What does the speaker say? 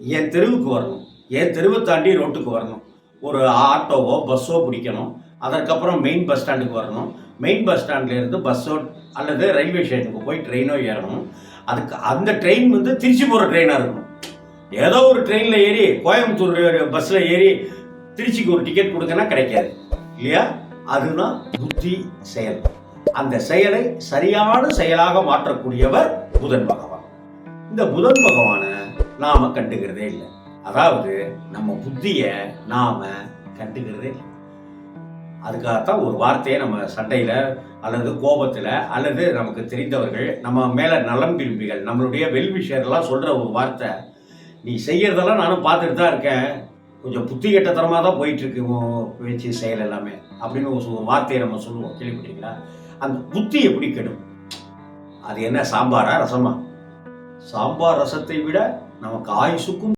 என் தெருவுக்கு வரணும். என் தெருவை தாண்டி ரோட்டுக்கு வரணும். ஒரு ஆட்டோவோ பஸ்ஸோ பிடிக்கணும். அதற்கப்புறம் மெயின் பஸ் ஸ்டாண்டுக்கு வரணும். மெயின் பஸ் ஸ்டாண்ட்லேருந்து பஸ்ஸோ அல்லது ரயில்வே ஸ்டேஷனுக்கு போய் ட்ரெயினோ ஏறணும். அதுக்கு அந்த ட்ரெயின் வந்து திருச்சி போகிற ட்ரெயினாக இருக்கணும். ஏதோ ஒரு ட்ரெயினில் ஏறி கோயம்புத்தூர் பஸ்ஸில் ஏறி திருச்சிக்கு ஒரு டிக்கெட் கொடுக்கனா கிடைக்காது. இல்லையா? அதுதான் புத்தி செயல். அந்த செயலை சரியான செயலாக மாற்றக்கூடியவர் புதன் பகவான். இந்த புதன் பகவானை நாம கண்டுக்கிறதே இல்லை. அதாவது நம்ம புத்திய நாம கண்டுக்கிறதே இல்லை. அதுக்காகத்தான் ஒரு வார்த்தையை நம்ம சண்டையில் அல்லது கோபத்தில் அல்லது நமக்கு தெரிந்தவர்கள் நம்ம மேலே நலம் விரும்பிகள் நம்மளுடைய வெல்விஷர்லாம் சொல்கிற ஒரு வார்த்தை. நீ செய்யறதெல்லாம் நானும் பார்த்துட்டு தான் இருக்கேன். கொஞ்சம் புத்தி கெட்டத்தனமாக தான் போயிட்டு இருக்கு செயல் எல்லாமே அப்படின்னு ஒரு வார்த்தையை நம்ம சொல்லுவோம். கேள்விப்பட்டீங்களா அந்த புத்தி எப்படி கெடும்? அது என்ன சாம்பாரா ரசமா? சாம்பார் ரசத்தை விட நமக்கு ஆயுசுக்கும்